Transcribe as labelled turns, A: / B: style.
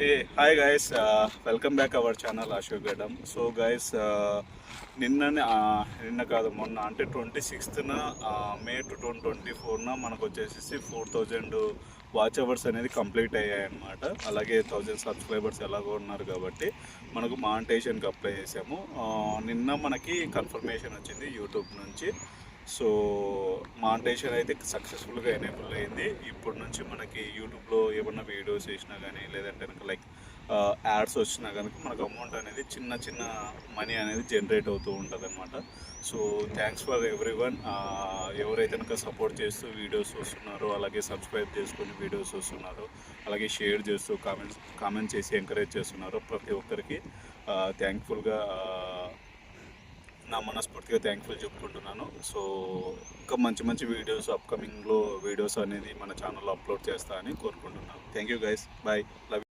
A: Hey hi guys welcome back our channel Ashok Gadam so guys నిన్న నిన్న కాదు మొన్న అంటే ట్వంటీ సిక్స్త్న మే టూ ట్వంటీ ట్వంటీ ఫోర్న మనకు వచ్చేసి ఫోర్ థౌజండ్ వాచ్ అవర్స్ అనేది కంప్లీట్ అయ్యాయి అనమాట అలాగే థౌజండ్ సబ్స్క్రైబర్స్ ఎలాగో ఉన్నారు కాబట్టి మనకు మాంటేషన్కి అప్లై చేసాము నిన్న మనకి కన్ఫర్మేషన్ వచ్చింది యూట్యూబ్ నుంచి. సో మాంటేషన్ అయితే సక్సెస్ఫుల్గా ఎనేబుల్ అయింది. ఇప్పటి నుంచి మనకి యూట్యూబ్లో ఏమన్నా వీడియోస్ వేసినా కానీ లేదంటే కనుక లైక్ యాడ్స్ వచ్చినా కనుక మనకు అమౌంట్ అనేది చిన్న చిన్న మనీ అనేది జనరేట్ అవుతూ ఉంటుంది అనమాట so thanks for everyone ఎవరైతే కనుక సపోర్ట్ చేస్తూ వీడియోస్ వస్తున్నారో అలాగే సబ్స్క్రైబ్ చేసుకుని వీడియోస్ వస్తున్నారో అలాగే షేర్ చేస్తూ కామెంట్స్ కామెంట్ చేసి ఎంకరేజ్ చేస్తున్నారో ప్రతి ఒక్కరికి థ్యాంక్ఫుల్గా నా మనస్ఫూర్తిగా థ్యాంక్ఫుల్ చెప్పుకుంటున్నాను. సో ఇంకా మంచి మంచి వీడియోస్ అప్కమింగ్లో వీడియోస్ అనేది మన ఛానల్లో అప్లోడ్ చేస్తా అని కోరుకుంటున్నాను. Thank you guys bye love